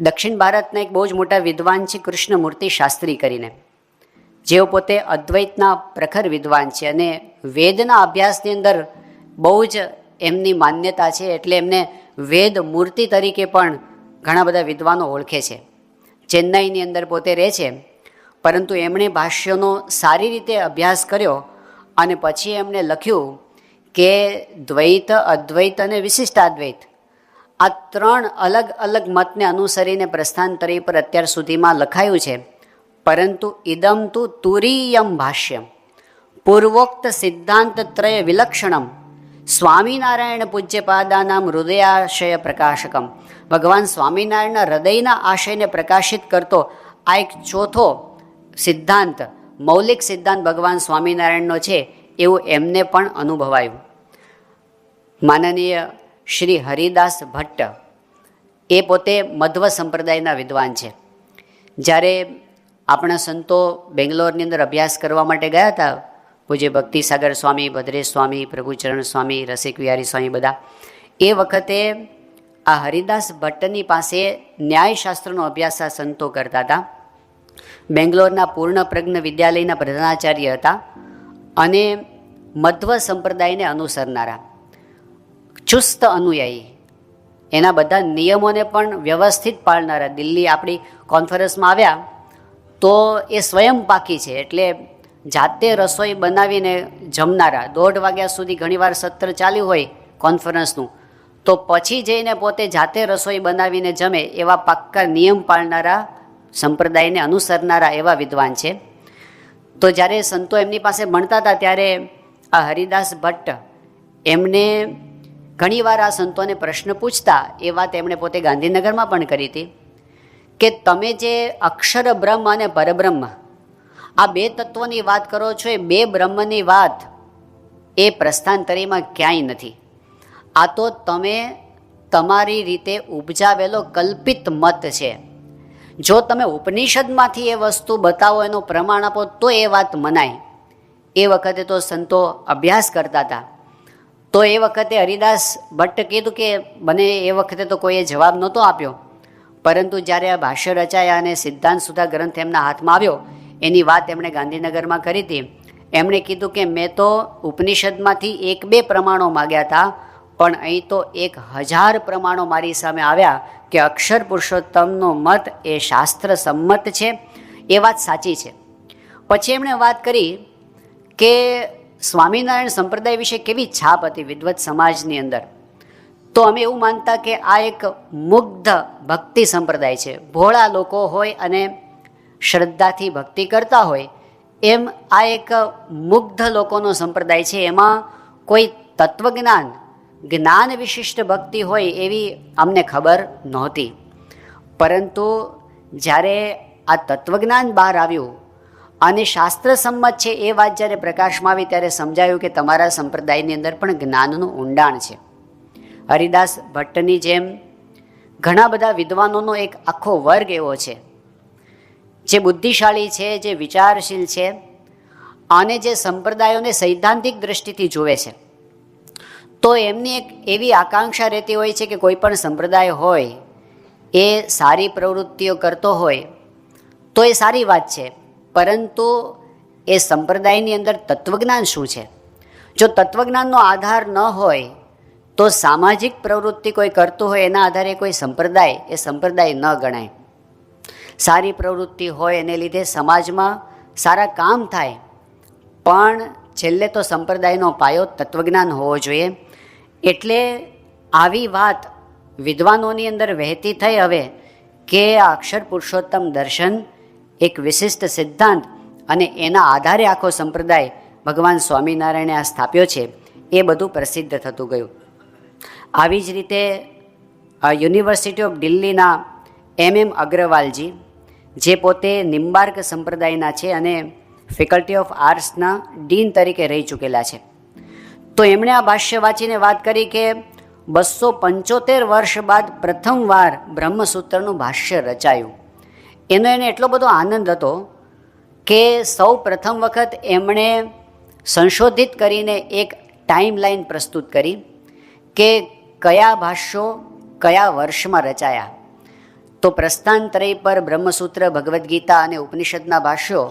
દક્ષિણ ભારતના એક બહુ જ મોટા વિદ્વાન છે કૃષ્ણમૂર્તિ શાસ્ત્રી કરીને. જેઓ પોતે અદ્વૈતના પ્રખર વિદ્વાન છે અને વેદના અભ્યાસની અંદર બહુ જ એમની માન્યતા છે એટલે એમને વેદ મૂર્તિ તરીકે પણ ઘણા બધા વિદ્વાનો ઓળખે છે. ચેન્નાઈની અંદર પોતે રહે છે, પરંતુ એમણે ભાષ્યોનો સારી રીતે અભ્યાસ કર્યો અને પછી એમણે લખ્યું કે દ્વૈત, અદ્વૈત અને વિશિષ્ટાદ્વૈત આ ત્રણ અલગ અલગ મતને અનુસરીને પ્રસ્થાંતરી પર અત્યાર સુધીમાં લખાયું છે, પરંતુ ઇદમ તુ તુરીયમ ભાષ્યમ, પૂર્વોક્ત સિદ્ધાંત ત્રય વિલક્ષણમ, સ્વામિનારાયણ પૂજ્યપાદાનામ હૃદયાશય પ્રકાશકમ. ભગવાન સ્વામિનારાયણના હૃદયના આશયને પ્રકાશિત કરતો આ એક ચોથો સિદ્ધાંત, મૌલિક સિદ્ધાંત ભગવાન સ્વામિનારાયણનો છે, એવું એમને પણ અનુભવાયું. માનનીય શ્રી હરિદાસ ભટ્ટ એ પોતે મધ્વ સંપ્રદાયના વિદ્વાન છે. જ્યારે આપણા સંતો બેંગ્લોરની અંદર અભ્યાસ કરવા માટે ગયા હતા, પૂજ્ય ભક્તિસાગર સ્વામી, ભદ્રેશ સ્વામી, પ્રભુચરણ સ્વામી, રસિક વિહારી સ્વામી બધા, એ વખતે આ હરિદાસ ભટ્ટની પાસે ન્યાયશાસ્ત્રનો અભ્યાસ આ સંતો કરતા હતા. બેંગ્લોરના પૂર્ણ પ્રજ્ઞ વિદ્યાલયના પ્રધાનાચાર્ય હતા અને મધ્વ સંપ્રદાયને અનુસરનારા. ચુસ્ત અનુયાયી. એના બધા નિયમોને પણ વ્યવસ્થિત પાળનારા દિલ્હી આપણી કોન્ફરન્સમાં આવ્યા તો એ સ્વયં પાકી છે. એટલે જાતે રસોઈ બનાવીને જમનારા, દોઢ વાગ્યા સુધી ઘણીવાર સત્ર ચાલ્યું હોય કોન્ફરન્સનું, તો પછી જઈને પોતે જાતે રસોઈ બનાવીને જમે એવા પાક્કા નિયમ પાળનારા, સંપ્રદાયને અનુસરનારા એવા વિદ્વાન છે. તો જ્યારે સંતો એમની પાસે ભણતા હતા ત્યારે આ હરિદાસ ભટ્ટ એમને ઘણીવાર આ સંતોને પ્રશ્ન પૂછતા એ વાત એમણે પોતે ગાંધીનગરમાં પણ કરી હતી કે તમે જે અક્ષર બ્રહ્મ અને પરબ્રહ્મ, આ બે તત્વોની વાત કરો છો, એ બે બ્રહ્મની વાત એ પ્રસ્થાંતરીમાં ક્યાંય નથી. આ તો તમે તમારી રીતે ઉપજાવેલો કલ્પિત મત છે. જો તમે ઉપનિષદમાંથી એ વસ્તુ બતાવો, એનું પ્રમાણ આપો, તો એ વાત મનાય. એ વખતે તો સંતો અભ્યાસ કરતા હતા. તો એ વખતે હરિદાસ ભટ્ટ કીધું કે મને એ વખતે તો કોઈએ જવાબ નહોતો આપ્યો. પરંતુ જ્યારે આ ભાષ્ય રચાયા અને સિદ્ધાંત સુધા ગ્રંથ એમના હાથમાં આવ્યો, એની વાત એમણે ગાંધીનગરમાં કરી હતી. એમણે કીધું કે મેં તો ઉપનિષદમાંથી એક બે પ્રમાણો માગ્યા હતા, પણ અહીં તો એક હજાર પ્રમાણો મારી સામે આવ્યા કે અક્ષર પુરુષોત્તમનો મત એ શાસ્ત્ર સંમત છે. એ વાત સાચી છે. પછી એમણે વાત કરી કે સ્વામિનારાયણ સંપ્રદાય વિશે કેવી છાપ હતી વિદ્વત સમાજની અંદર? તો અમે એવું માનતા કે આ એક મુગ્ધ ભક્તિ સંપ્રદાય છે. ભોળા લોકો હોય અને શ્રદ્ધાથી ભક્તિ કરતા હોય, એમ આ એક મુગ્ધ લોકોનો સંપ્રદાય છે. એમાં કોઈ તત્વજ્ઞાન, જ્ઞાન વિશિષ્ટ ભક્તિ હોય એવી અમને ખબર નહોતી. પરંતુ જ્યારે આ તત્વજ્ઞાન બહાર આવ્યું અને શાસ્ત્ર સંમત છે એ વાત જ્યારે પ્રકાશમાં આવી ત્યારે સમજાયું કે તમારા સંપ્રદાયની અંદર પણ જ્ઞાનનું ઊંડાણ છે. હરિદાસ ભટ્ટની જેમ ઘણા બધા વિદ્વાનોનો એક આખો વર્ગ એવો છે. જે બુદ્ધિશાળી છે, જે વિચારશીલ છે, અને જે સંપ્રદાયોને સૈદ્ધાંતિક દ્રષ્ટિથી જુએ છે. તો એમની એક એવી આકાંક્ષા રહેતી હોય છે કે કોઈ પણ સંપ્રદાય હોય, એ સારી પ્રવૃત્તિઓ કરતો હોય, તો એ સારી વાત છે. પરંતુ એ સંપ્રદાયની અંદર તત્વજ્ઞાન શું છે? જો તત્વજ્ઞાનનો આધાર ન હોય, તો સામાજિક પ્રવૃત્તિ કોઈ કરતું હોય એના આધારે કોઈ સંપ્રદાય, એ સંપ્રદાય ન ગણાય. સારી પ્રવૃત્તિ હોય એને લીધે સમાજમાં સારા કામ થાય, પણ છેલ્લે તો સંપ્રદાયનો પાયો તત્વજ્ઞાન હોવો જોઈએ. એટલે આવી વાત વિદ્વાનોની અંદર વહેતી થઈ હવે કે અક્ષર પુરુષોત્તમ દર્શન એક વિશિષ્ટ સિદ્ધાંત અને એના આધારે આખો સંપ્રદાય ભગવાન સ્વામિનારાયણે આ સ્થાપ્યો છે, એ બધું પ્રસિદ્ધ થતું ગયું. આવી જ રીતે યુનિવર્સિટી ઓફ દિલ્હીના એમ એમ અગ્રવાલજી, જે પોતે નિમ્બાર્ક સંપ્રદાયના છે અને ફેકલ્ટી ઓફ આર્ટ્સના ડીન તરીકે રહી ચૂકેલા છે. તો એમણે આ ભાષ્ય વાંચીને વાત કરી કે બસો પંચોતેર વર્ષ બાદ પ્રથમવાર બ્રહ્મસૂત્રનું ભાષ્ય રચાયું. એનો એને એટલો બધો આનંદ હતો કે સૌ પ્રથમ વખત એમણે સંશોધિત કરીને એક ટાઈમ લાઈન પ્રસ્તુત કરી કે કયા ભાષ્યો કયા વર્ષમાં રચાયા. તો પ્રસ્થાનત્રય પર બ્રહ્મસૂત્ર ભગવદ્ ગીતા અને ઉપનિષદના ભાષ્યો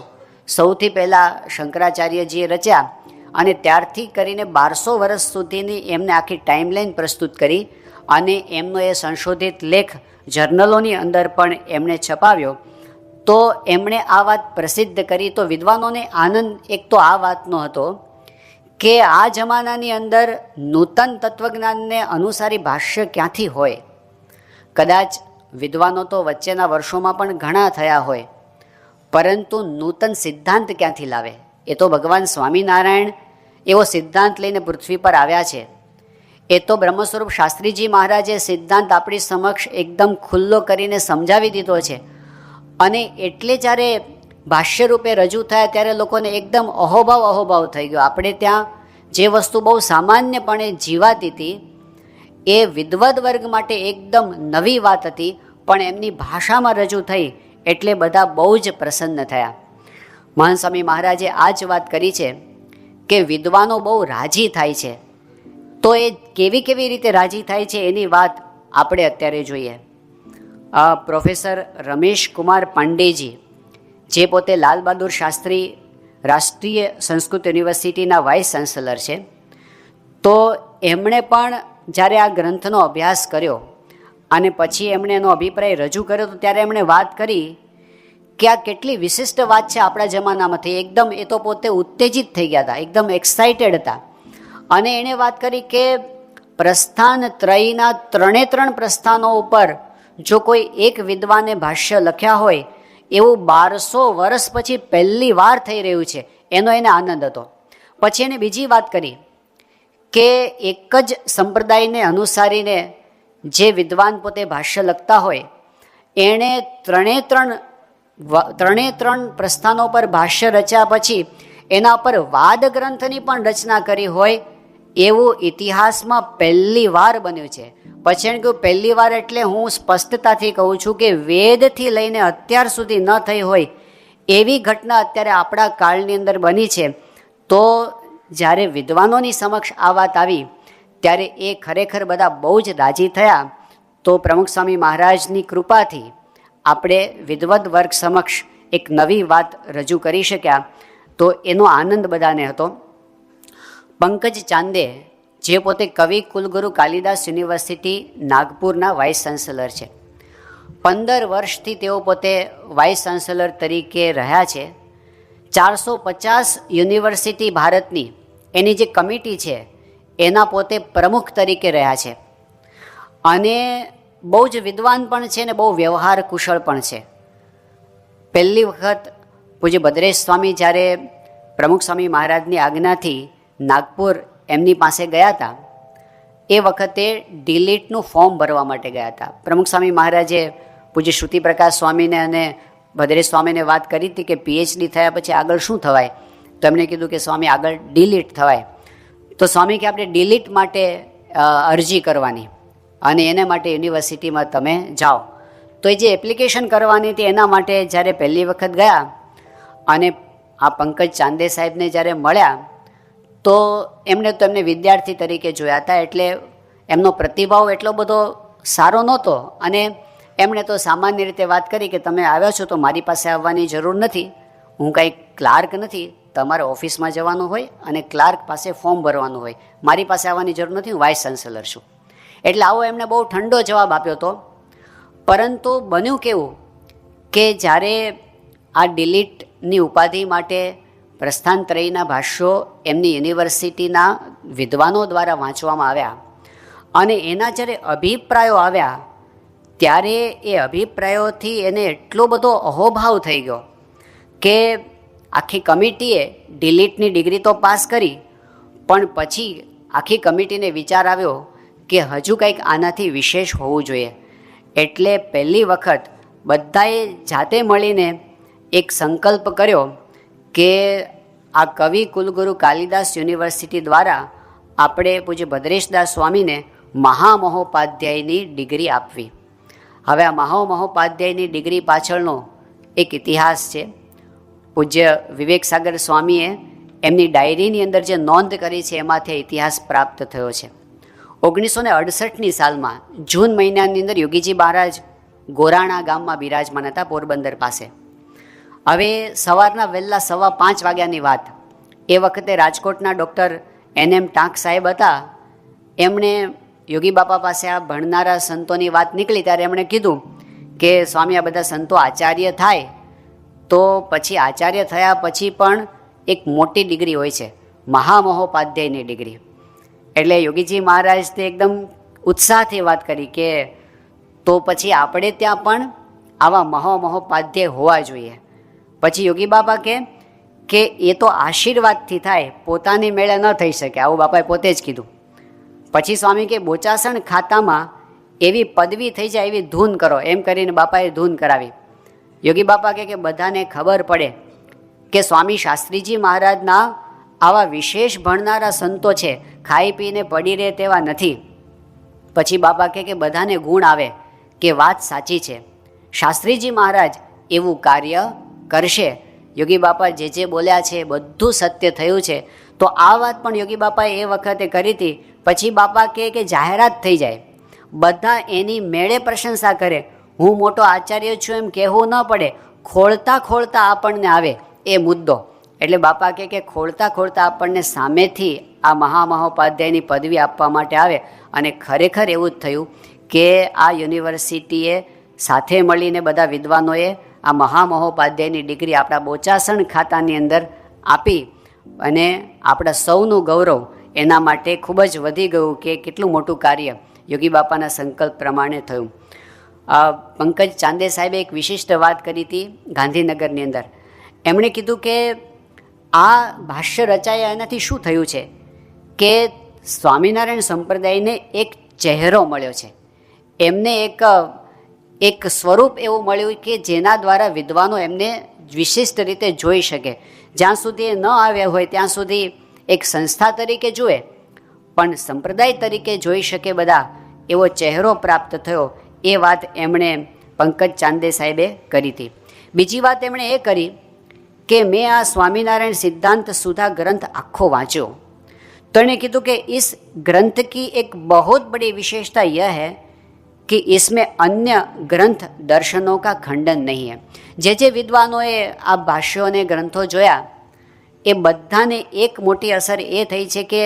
સૌથી પહેલાં શંકરાચાર્યજીએ રચ્યા અને ત્યારથી કરીને બારસો વર્ષ સુધીની એમને આખી ટાઈમલાઈન પ્રસ્તુત કરી અને એમનો એ સંશોધિત લેખ જર્નલોની અંદર પણ એમણે છપાવ્યો. તો એમણે આ વાત પ્રસિદ્ધ કરી તો વિદ્વાનોને આનંદ, એક તો આ વાતનો હતો કે આ જમાનાની અંદર નૂતન તત્વજ્ઞાનને અનુસારી ભાષ્ય ક્યાંથી હોય? કદાચ વિદ્વાનો તો વચ્ચેના વર્ષોમાં પણ ઘણા થયા હોય, પરંતુ નૂતન સિદ્ધાંત ક્યાંથી લાવે? એ તો ભગવાન સ્વામિનારાયણ એવો સિદ્ધાંત લઈને પૃથ્વી પર આવ્યા છે. એ તો બ્રહ્મસ્વરૂપ શાસ્ત્રીજી મહારાજે સિદ્ધાંત આપણી સમક્ષ એકદમ ખુલ્લો કરીને સમજાવી દીધો છે. અને એટલે જ્યારે ભાષ્ય રૂપે રજૂ થયા ત્યારે લોકોને એકદમ અહોભાવ અહોભાવ થઈ ગયો. આપણે ત્યાં જે વસ્તુ બહુ સામાન્યપણે જીવાતી હતી, એ વિદ્વદ વર્ગ માટે એકદમ નવી વાત હતી, પણ એમની ભાષામાં રજૂ થઈ એટલે બધા બહુ જ પ્રસન્ન થયા. મહાન સ્વામી મહારાજે આ જ વાત કરી છે કે વિદ્વાનો બહુ રાજી થાય છે. તો એ કેવી કેવી રીતે રાજી થાય છે એની વાત આપણે અત્યારે જોઈએ. આ પ્રોફેસર રમેશ કુમાર પાંડેજી, જે પોતે લાલ બહાદુર શાસ્ત્રી રાષ્ટ્રીય સંસ્કૃત યુનિવર્સિટીના વાઇસ ચાન્સેલર છે. તો એમણે પણ જ્યારે આ ગ્રંથનો અભ્યાસ કર્યો અને પછી એમણે એનો અભિપ્રાય રજૂ કર્યો તો ત્યારે એમણે વાત કરી કે આ કેટલી વિશિષ્ટ વાત છે આપણા જમાનામાંથી. એકદમ એ તો પોતે ઉત્તેજિત થઈ ગયા હતા, એકદમ એક્સાઇટેડ હતા. અને એણે વાત કરી કે પ્રસ્થાન ત્રયના ત્રણે ત્રણ પ્રસ્થાનો ઉપર જો કોઈ એક વિદ્વાને ભાષ્ય લખ્યા હોય, એવું બારસો વર્ષ પછી પહેલી વાર થઈ રહ્યું છે. એનો એને આનંદ હતો. પછી એને બીજી વાત કરી કે એક જ સંપ્રદાયને અનુસારીને જે વિદ્વાન પોતે ભાષ્ય લખતા હોય, એણે ત્રણે ત્રણ ત્રણે ત્રણ પ્રસ્થાનો પર ભાષ્ય રચ્યા પછી એના પર વાદ ગ્રંથની પણ રચના કરી હોય એવું ઇતિહાસમાં પહેલી વાર બન્યું છે. પછી એણે કહ્યું, પહેલી વાર એટલે હું સ્પષ્ટતાથી કહું છું કે વેદથી લઈને અત્યાર સુધી ન થઈ હોય એવી ઘટના અત્યારે આપણા કાળની અંદર બની છે. તો જ્યારે વિદ્વાનોની સમક્ષ આ વાત આવી, ત્યારે એ ખરેખર બધા બહુ જ રાજી થયા. તો પ્રમુખ સ્વામી મહારાજની કૃપાથી આપણે વિદવદ વર્ગ સમક્ષ એક નવી વાત રજૂ કરી શક્યા. તો એનો આનંદ બધાને હતો. પંકજ ચાંદે, જે પોતે કવિ કુલગુરુ કાલિદાસ યુનિવર્સિટી નાગપુરના વાઇસ ચાન્સેલર છે. પંદર વર્ષથી તેઓ પોતે વાઇસ ચાન્સેલર તરીકે રહ્યા છે. ચારસો પચાસ યુનિવર્સિટી ભારતની એની જે કમિટી છે, એના પોતે પ્રમુખ તરીકે રહ્યા છે. અને બહુ જ વિદ્વાન પણ છે ને બહુ વ્યવહાર કુશળ પણ છે. પહેલી વખત પૂજ્ય ભદ્રેશ સ્વામી જ્યારે પ્રમુખ સ્વામી મહારાજની આજ્ઞાથી નાગપુર એમની પાસે ગયા હતા. એ વખતે ડિલીટનું ફોર્મ ભરવા માટે ગયા હતા. પ્રમુખ સ્વામી મહારાજે પૂજ્ય શ્રુતિપ્રકાશ સ્વામીને અને ભદ્રેશ સ્વામીને વાત કરી હતી કે પીએચડી થયા પછી આગળ શું થવાય? તો એમણે કીધું કે સ્વામી આગળ ડિલીટ થવાય. તો સ્વામી કે આપણે ડિલીટ માટે અરજી કરવાની અને એને માટે યુનિવર્સિટીમાં તમે જાઓ. તો એ જે એપ્લિકેશન કરવાની હતી એના માટે જ્યારે પહેલી વખત ગયા અને આ પંકજ ચાંદે સાહેબને જ્યારે મળ્યા તો એમણે તો એમને વિદ્યાર્થી તરીકે જોયા હતા એટલે એમનો પ્રતિભાવ એટલો બધો સારો નહોતો. અને એમણે તો સામાન્ય રીતે વાત કરી કે તમે આવ્યા છો તો મારી પાસે આવવાની જરૂર નથી. હું કાંઈ ક્લાર્ક નથી, તમારે ઓફિસમાં જવાનું હોય અને ક્લાર્ક પાસે ફોર્મ ભરવાનું હોય. મારી પાસે આવવાની જરૂર નથી, હું વાઇસ ચાન્સેલર છું. એટલે આવો એમણે બહુ ઠંડો જવાબ આપ્યો હતો પરંતુ બન્યું કેવું કે જ્યારે આ ડિલીટની ઉપાધિ માટે પ્રસ્થાનત્રયના ભાષ્યો એમની યુનિવર્સિટીના વિદ્વાનો દ્વારા વાંચવામાં આવ્યા. અને એના જ્યારે અભિપ્રાયો આવ્યા, ત્યારે એ અભિપ્રાયોથી એને એટલો બધો અહોભાવ થઈ ગયો કે આખી કમિટીએ ડિલીટની ડિગ્રી તો પાસ કરી, પણ પછી આખી કમિટીને વિચાર આવ્યો કે હજુ કંઈક આનાથી વિશેષ હોવું જોઈએ. એટલે પહેલી વખત બધાએ જાતે મળીને એક સંકલ્પ કર્યો કે આ કવિ કુલગુરુ કાલિદાસ યુનિવર્સિટી દ્વારા આપણે પૂજ્ય ભદ્રેશદાસ સ્વામીને મહામહોપાધ્યાયની ડિગ્રી આપવી. હવે આ મહામહોપાધ્યાયની ડિગ્રી પાછળનો એક ઇતિહાસ છે. પૂજ્ય વિવેક સાગર સ્વામીએ એમની ડાયરીની અંદર જે નોંધ કરી છે એમાંથી ઇતિહાસ પ્રાપ્ત થયો છે. ઓગણીસો ને અડસઠની સાલમાં જૂન મહિનાની અંદર યોગીજી મહારાજ ગોરાણા ગામમાં બિરાજમાન હતા પોરબંદર પાસે. હવે સવારના વહેલા સવા પાંચ વાગ્યાની વાત. એ વખતે રાજકોટના ડૉક્ટર એન એમ ટાંક સાહેબ હતા. એમણે યોગી બાપા પાસે આ ભણનારા સંતોની વાત નીકળી ત્યારે એમણે કીધું કે, સ્વામી, આ બધા સંતો આચાર્ય થાય. તો પછી આચાર્ય થયા પછી પણ એક મોટી ડિગ્રી હોય છે. મહામહોપાધ્યાયની ડિગ્રી. એટલે યોગીજી મહારાજ તે એકદમ ઉત્સાહથી વાત કરી કે, તો પછી આપણે ત્યાં પણ આવા મહોમહોપાધ્યાય હોવા જોઈએ. પછી યોગી બાબા કે કે એ તો આશીર્વાદથી થાય, પોતાની મેળે ન થઈ શકે. આવું બાપાએ પોતે જ કીધું. પછી સ્વામી કે, બોચાસણ ખાતામાં એવી પદવી થઈ જાય એવી ધૂન કરો. એમ કરીને બાપાએ ધૂન કરાવી. યોગી બાપા કે બધાને ખબર પડે કે સ્વામી શાસ્ત્રીજી મહારાજના આવા વિશેષ ભણનારા સંતો છે. ખાઈ પીને પડી રહે તેવા નથી. પછી બાપા કે બધાને ગુણ આવે કે વાત સાચી છે. શાસ્ત્રીજી મહારાજ એવું કાર્ય કરશે. યોગી બાપા જે જે બોલ્યા છે, બધું સત્ય થયું છે. તો આ વાત પણ યોગી બાપાએ એ વખતે કરી હતી. પછી બાપા કહે કે જાહેરાત થઈ જાય. બધા એની મેળે પ્રશંસા કરે. હું મોટો આચાર્ય છું એમ કહેવું ન પડે. ખોળતા ખોળતા આપણને આવે એ મુદ્દો. એટલે બાપા કહે કે ખોળતા ખોળતા આપણને સામેથી આ મહામહોપાધ્યાયની પદવી આપવા માટે આવે. અને ખરેખર એવું જ થયું કે આ યુનિવર્સિટીએ સાથે મળીને બધા વિદ્વાનોએ આ મહામહોપાધ્યાયની ડિગ્રી આપણા બોચાસણ ખાતાની અંદર આપી અને આપણા સૌનું ગૌરવ એના માટે ખૂબ જ વધી ગયું કે કેટલું મોટું કાર્ય યોગી બાપાના સંકલ્પ પ્રમાણે થયું. પંકજ ચાંદે સાહેબે એક વિશિષ્ટ વાત કરી હતી ગાંધીનગરની અંદર. એમણે કીધું કે આ ભાષ્ય રચાયા એનાથી શું થયું છે? કે સ્વામિનારાયણ સંપ્રદાયને એક ચહેરો મળ્યો છે. એમને એક એક સ્વરૂપ એવું મળ્યું કે જેના દ્વારા વિદ્વાનો એમને વિશિષ્ટ રીતે જોઈ શકે. જ્યાં સુધી એ ન આવ્યા હોય, ત્યાં સુધી એક સંસ્થા તરીકે જુએ, પણ સંપ્રદાય તરીકે જોઈ શકે બધા, એવો ચહેરો પ્રાપ્ત થયો, એ વાત એમણે પંકજ ચાંદે સાહેબે કરી હતી. બીજી વાત એમણે એ કરી કે મેં આ સ્વામિનારાયણ સિદ્ધાંત સુધા ગ્રંથ આખો વાંચ્યો. તો એણે કીધું કે ઇસ ગ્રંથ કી એક બહુ બડી વિશેષતા યહ હૈ कि इसमें अन्य ग्रंथ दर्शनों का खंडन नहीं है જે જે વિદ્વાનોએ આ ભાષ્યો અને ગ્રંથો જોયા એ બધાને એક મોટી અસર એ થઈ છે કે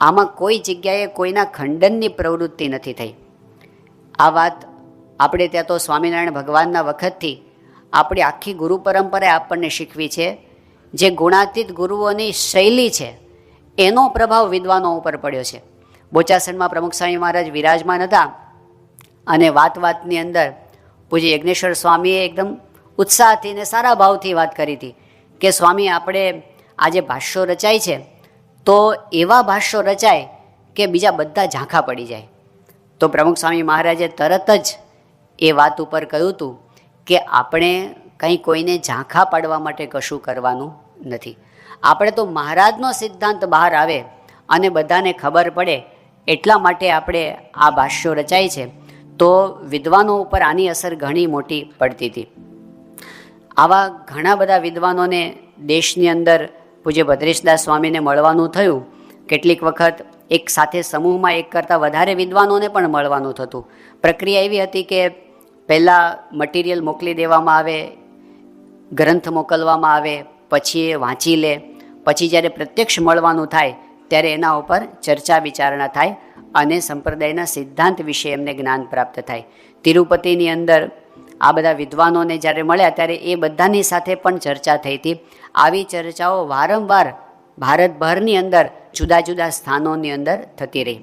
આમાં કોઈ જગ્યાએ કોઈના ખંડનની પ્રવૃત્તિ નથી થઈ આ વાત આપણે ત્યાં તો સ્વામિનારાયણ ભગવાનના વખતથી આપણી આખી ગુરુ પરંપરાએ આપણને શીખવી છે જે ગુણાતીત ગુરુઓની શૈલી છે એનો પ્રભાવ વિદ્વાનો ઉપર પડ્યો છે બોચાસણમાં પ્રમુખ સ્વામી મહારાજ વિરાજમાન હતા અને વાત વાતની અંદર પૂજ્ય યજ્ઞેશ્વર સ્વામીએ એકદમ ઉત્સાહથી ને સારા ભાવથી વાત કરી હતી કે, સ્વામી, આપણે આજે ભાષ્યો રચાય છે, તો એવા ભાષ્યો રચાય કે બીજા બધા ઝાંખા પડી જાય. તો પ્રમુખ સ્વામી મહારાજે તરત જ એ વાત ઉપર કહ્યું હતું કે, આપણે કંઈ કોઈને ઝાંખા પાડવા માટે કશું કરવાનું નથી. આપણે તો મહારાજનો સિદ્ધાંત બહાર આવે અને બધાને ખબર પડે એટલા માટે આપણે આ ભાષ્યો રચાય છે. તો વિદ્વાનો ઉપર આની અસર ઘણી મોટી પડતી હતી. આવા ઘણા બધા વિદ્વાનોને દેશની અંદર પૂજ્ય ભદ્રેશદાસ સ્વામીને મળવાનું થયું. કેટલીક વખત એક સાથે સમૂહમાં એક કરતાં વધારે વિદ્વાનોને પણ મળવાનું થતું. પ્રક્રિયા એવી હતી કે પહેલાં મટીરિયલ મોકલી દેવામાં આવે, ગ્રંથ મોકલવામાં આવે, પછી એ વાંચી લે, પછી જ્યારે પ્રત્યક્ષ મળવાનું થાય, ત્યારે એના ઉપર ચર્ચા વિચારણા થાય અને સંપ્રદાયના સિદ્ધાંત વિશે એમને જ્ઞાન પ્રાપ્ત થાય. તિરુપતિની અંદર આ બધા વિદ્વાનોને જ્યારે મળ્યા ત્યારે એ બધાની સાથે પણ ચર્ચા થઈ હતી. આવી ચર્ચાઓ વારંવાર ભારતભરની અંદર, જુદા જુદા સ્થાનોની અંદર થતી રહી.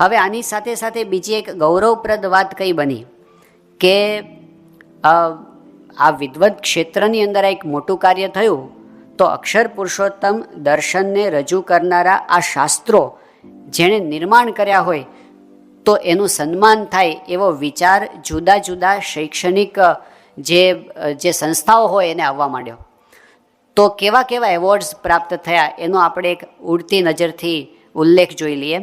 હવે આની સાથે સાથે બીજી એક ગૌરવપ્રદ વાત કઈ બની? કે આ વિદવત ક્ષેત્રની અંદર એક મોટું કાર્ય થયું, તો અક્ષર પુરુષોત્તમ દર્શનને રજૂ કરનારા આ શાસ્ત્રો જેણે નિર્માણ કર્યા હોય, તો એનું સન્માન થાય એવો વિચાર જુદા જુદા શૈક્ષણિક જે જે સંસ્થાઓ હોય એને આવવા માંડ્યો. તો કેવા કેવા એવોર્ડ્સ પ્રાપ્ત થયા એનો આપણે એક ઉડતી નજરથી ઉલ્લેખ જોઈ લઈએ.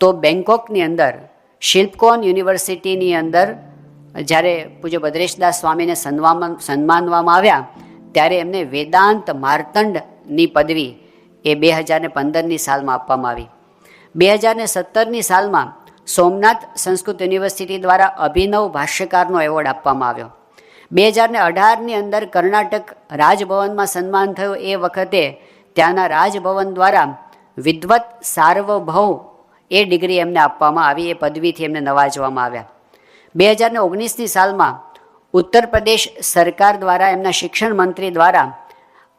તો બેંકોકની અંદર, શિલ્પકોન યુનિવર્સિટીની અંદર, જ્યારે પૂજ્ય ભદ્રેશદાસ સ્વામીને સન્માન, સન્માનવામાં આવ્યા, ત્યારે એમને વેદાંત માર્તંડની પદવી એ બે હજાર ને પંદરની સાલમાં આપવામાં આવી. બે હજાર ને સત્તરની સાલમાં સોમનાથ સંસ્કૃત યુનિવર્સિટી દ્વારા અભિનવ ભાષ્યકારનો એવોર્ડ આપવામાં આવ્યો. બે હજારને અઢારની અંદર કર્ણાટક રાજભવનમાં સન્માન થયું એ વખતે ત્યાંના રાજભવન દ્વારા વિદ્વત સાર્વભૌ એ ડિગ્રી એમને આપવામાં આવી, એ પદવીથી એમને નવાજવામાં આવ્યા. બે હજારને ઓગણીસની સાલમાં ઉત્તર પ્રદેશ સરકાર દ્વારા એમના શિક્ષણ મંત્રી દ્વારા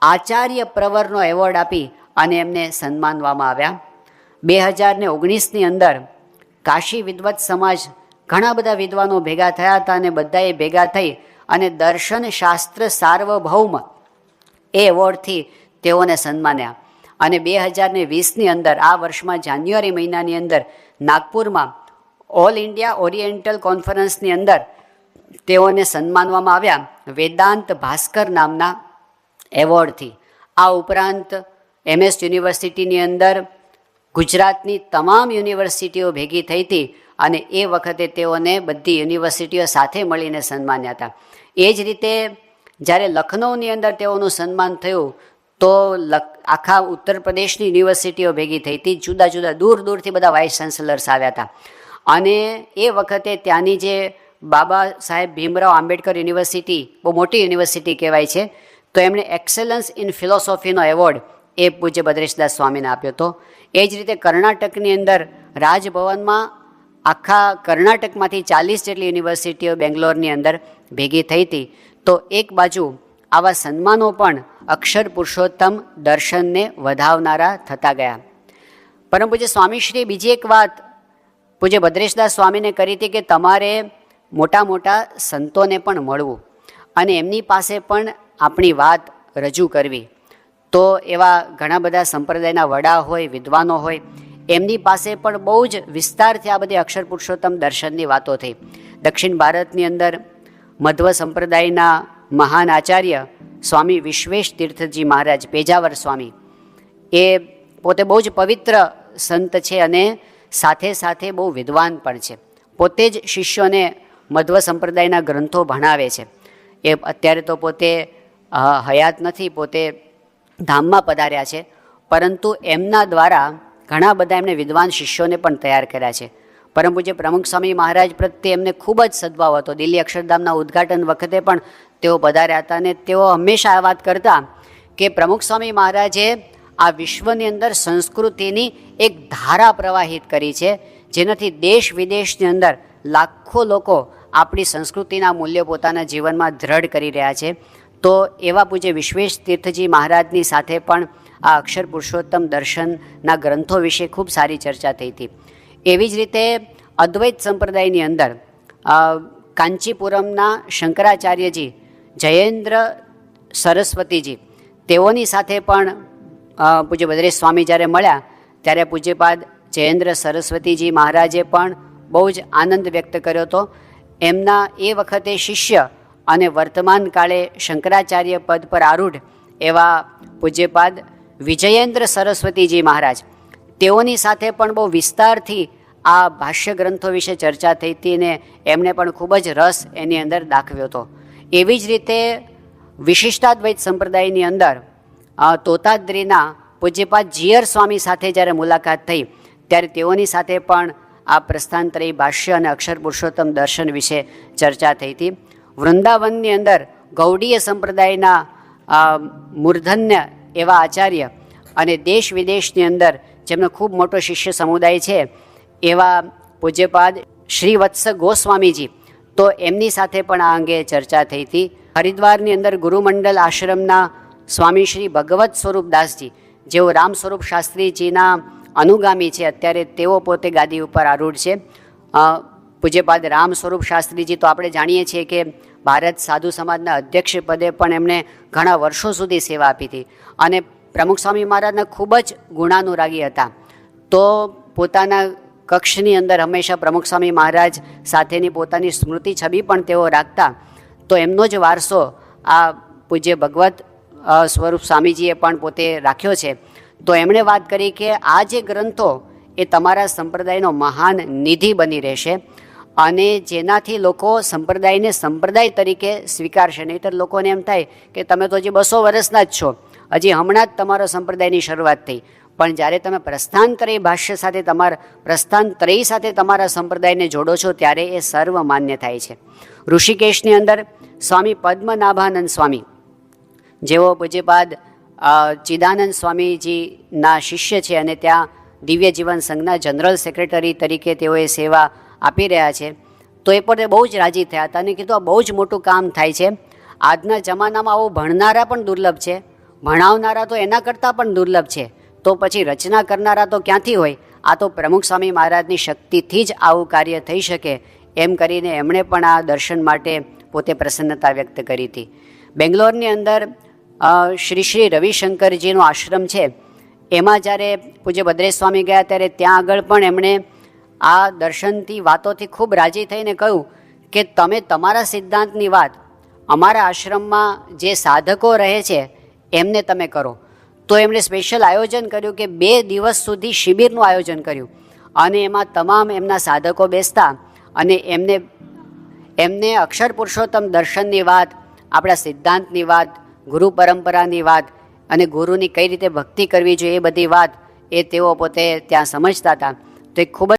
આચાર્ય પ્રવરનો એવોર્ડ આપી અને એમને સન્માનવામાં આવ્યા. બે હજારને ઓગણીસની અંદર કાશી વિદ્વત સમાજ ઘણા બધા વિદ્વાનો ભેગા થયા હતા અને બધાએ ભેગા થઈ અને દર્શન શાસ્ત્ર સાર્વભૌમ એ એવોર્ડથી તેઓને સન્માન્યા. અને બે હજારને વીસની અંદર, આ વર્ષમાં જાન્યુઆરી મહિનાની અંદર નાગપુરમાં ઓલ ઇન્ડિયા ઓરિએન્ટલ કોન્ફરન્સની અંદર તેઓને સન્માનવામાં આવ્યા વેદાંત ભાસ્કર નામના એવોર્ડથી. આ ઉપરાંત એમએસ યુનિવર્સિટીની અંદર ગુજરાતની તમામ યુનિવર્સિટીઓ ભેગી થઈ હતી અને એ વખતે તેઓને બધી યુનિવર્સિટીઓ સાથે મળીને સન્માન્યા હતા. એ જ રીતે જ્યારે લખનૌની અંદર તેઓનું સન્માન થયું, તો આખા ઉત્તર પ્રદેશની યુનિવર્સિટીઓ ભેગી થઈ હતી. જુદા જુદા, દૂર દૂરથી બધા વાઇસ ચાન્સલર્સ આવ્યા હતા. અને એ વખતે ત્યાંની જે બાબા સાહેબ ભીમરાવ આંબેડકર યુનિવર્સિટી, બહુ મોટી યુનિવર્સિટી કહેવાય છે, તો એમણે એક્સેલન્સ ઇન ફિલોસોફીનો એવોર્ડ એ પૂજ્ય ભદ્રેશદાસ સ્વામીને આપ્યો હતો. એ જ રીતે કર્ણાટકની અંદર રાજભવનમાં આખા કર્ણાટકમાંથી ચાલીસ જેટલી યુનિવર્સિટીઓ બેંગ્લોરની અંદર ભેગી થઈ હતી. તો એક બાજુ આવા સન્માનો પણ અક્ષર પુરુષોત્તમ દર્શનને વધાવનારા થતા ગયા. પરમ પૂજ્ય સ્વામીશ્રીએ બીજી એક વાત પૂજ્ય ભદ્રેશદાસ સ્વામીને કરી હતી કે તમારે મોટા મોટા સંતોને પણ મળવું અને એમની પાસે પણ આપણી વાત રજૂ કરવી. તો એવા ઘણા બધા સંપ્રદાયના વડા હોય, વિદ્વાનો હોય, એમની પાસે પણ બહુ જ વિસ્તારથી આ બધી અક્ષર પુરુષોત્તમ દર્શનની વાતો થઈ. દક્ષિણ ભારતની અંદર મધ્વ સંપ્રદાયના મહાન આચાર્ય સ્વામી વિશ્વેશ તીર્થજી મહારાજ પેજાવર સ્વામી. એ પોતે બહુ જ પવિત્ર સંત છે અને સાથે સાથે બહુ વિદ્વાન પણ છે. પોતે જ શિષ્યોને મધ્વ સંપ્રદાયના ગ્રંથો ભણાવે છે. એ અત્યારે તો પોતે હયાત નથી, પોતે ધામમાં પધાર્યા છે. પરંતુ એમના દ્વારા ઘણા બધા એમને વિદ્વાન શિષ્યોને પણ તૈયાર કર્યા છે. પરમ પૂજ્ય પ્રમુખ સ્વામી મહારાજ પ્રત્યે એમને ખૂબ જ સદભાવ હતો. દિલ્હી અક્ષરધામના ઉદ્ઘાટન વખતે પણ તેઓ પધાર્યા હતા અને તેઓ હંમેશા આ વાત કરતા કે પ્રમુખ સ્વામી મહારાજે આ વિશ્વની અંદર સંસ્કૃતિની એક ધારા પ્રવાહિત કરી છે, જેનાથી દેશ વિદેશની અંદર લાખો લોકો આપણી સંસ્કૃતિના મૂલ્યો પોતાના જીવનમાં દ્રઢ કરી રહ્યા છે. તો એવા પૂજ્ય વિશ્વેશ તીર્થજી મહારાજની સાથે પણ આ અક્ષર પુરુષોત્તમ દર્શનના ગ્રંથો વિશે ખૂબ સારી ચર્ચા થઈ હતી. એવી જ રીતે અદ્વૈત સંપ્રદાયની અંદર કાંચીપુરમના શંકરાચાર્યજી, જયેન્દ્ર સરસ્વતીજી, તેઓની સાથે પણ પૂજ્ય ભદ્રેશ સ્વામી જ્યારે મળ્યા, ત્યારે પૂજ્યપાદ જયેન્દ્ર સરસ્વતીજી મહારાજે પણ બહુ જ આનંદ વ્યક્ત કર્યો હતો. એમના એ વખતે શિષ્ય અને વર્તમાન કાળે શંકરાચાર્ય પદ પર આરૂઢ એવા પૂજ્યપાદ વિજયેન્દ્ર સરસ્વતીજી મહારાજ. તેઓની સાથે પણ બહુ વિસ્તારથી આ ભાષ્ય ગ્રંથો વિશે ચર્ચા થઈ હતી ને એમણે પણ ખૂબ જ રસ એની અંદર દાખવ્યો હતો. એવી જ રીતે વિશિષ્ટાદ્વૈત સંપ્રદાયની અંદર તોતાદ્રીના પૂજ્યપાદ જીયર સ્વામી સાથે જ્યારે મુલાકાત થઈ, ત્યારે તેઓની સાથે પણ આ પ્રસ્થાંતરી ભાષ્ય અને અક્ષર પુરુષોત્તમ દર્શન વિશે ચર્ચા થઈ હતી. વૃંદાવનની અંદર ગૌડીય સંપ્રદાયના મૂર્ધન્ય એવા આચાર્ય અને દેશ વિદેશની અંદર જેમનો ખૂબ મોટો શિષ્ય સમુદાય છે, એવા પૂજ્યપાદ શ્રી વત્સ ગોસ્વામીજી. તો એમની સાથે પણ આ અંગે ચર્ચા થઈ હતી. હરિદ્વારની અંદર ગુરુમંડલ આશ્રમના સ્વામી શ્રી ભગવત સ્વરૂપદાસજી જેઓ રામ સ્વરૂપ શાસ્ત્રીજીના અનુગામી છે, અત્યારે તેઓ પોતે ગાદી ઉપર આરૂઢ છે. પૂજ્યપાદ રામ સ્વરૂપ શાસ્ત્રીજી, તો આપણે જાણીએ છીએ કે ભારત સાધુ સમાજના અધ્યક્ષ પદે પણ એમણે ઘણા વર્ષો સુધી સેવા આપી હતી. અને પ્રમુખ સ્વામી મહારાજના ખૂબ જ ગુણાનુરાગી હતા. તો પોતાના કક્ષની અંદર હંમેશા પ્રમુખ સ્વામી મહારાજ સાથેની પોતાની સ્મૃતિ છબી પણ તેઓ રાખતા, તો એમનો જ વારસો આ પૂજ્ય ભગવત સ્વરૂપ સ્વામીજીએ પણ પોતે રાખ્યો છે. તો એમણે વાત કરી કે આ જે ગ્રંથો એ તમારા સંપ્રદાયનો મહાન નિધિ બની રહેશે. અને જેનાથી લોકો સંપ્રદાયને સંપ્રદાય તરીકે સ્વીકારશે. નહીંતર લોકોને એમ થાય કે તમે તો હજી બસો વર્ષના જ છો. હજી હમણાં જ તમારો સંપ્રદાયની શરૂઆત થઈ. પણ જ્યારે તમે પ્રસ્થાનત્રય ભાષ્ય સાથે તમારા પ્રસ્થાનત્રય સાથે તમારા સંપ્રદાયને જોડો છો, ત્યારે એ સર્વ માન્ય થાય છે. ઋષિકેશની અંદર સ્વામી પદ્મનાભાનંદ સ્વામી, જેઓ પૂજ્યપાદ ચિદાનંદ સ્વામીજીના શિષ્ય છે અને ત્યાં દિવ્ય જીવન સંઘના જનરલ સેક્રેટરી તરીકે તેઓએ સેવા આપી રહ્યા છે. તો એ પોતે બહુ જ રાજી થયા હતા અને કીધું, આ બહુ જ મોટું કામ થાય છે. આજના જમાનામાં આવું ભણનારા પણ દુર્લભ છે. ભણાવનારા તો એના કરતાં પણ દુર્લભ છે. તો પછી રચના કરનારા તો ક્યાંથી હોય? આ તો પ્રમુખ સ્વામી મહારાજની શક્તિથી જ આવું કાર્ય થઈ શકે. એમ કરીને એમણે પણ આ દર્શન માટે પોતે પ્રસન્નતા વ્યક્ત કરી હતી. બેંગ્લોરની અંદર શ્રી શ્રી રવિશંકરજીનો આશ્રમ છે. એમાં જ્યારે પૂજ્ય ભદ્રેશ સ્વામી ગયા ત્યારે ત્યાં આગળ પણ એમણે આ દર્શનથી વાતોથી ખૂબ રાજી થઈને કહ્યું કે તમે તમારા સિદ્ધાંતની વાત અમારા આશ્રમમાં જે સાધકો રહે છે, એમને તમે કરો. તો એમણે સ્પેશિયલ આયોજન કર્યું કે બે દિવસ સુધી શિબિરનું આયોજન કર્યું. અને એમાં તમામ એમના સાધકો બેસતા અને એમને એમને અક્ષર પુરુષોત્તમ દર્શનની વાત, આપણા સિદ્ધાંતની વાત, ગુરુ પરંપરાની વાત અને ગુરુની કઈ રીતે ભક્તિ કરવી જોઈએ એ બધી વાત એ તેઓ પોતે ત્યાં સમજતા હતા. તો એ ખૂબ જ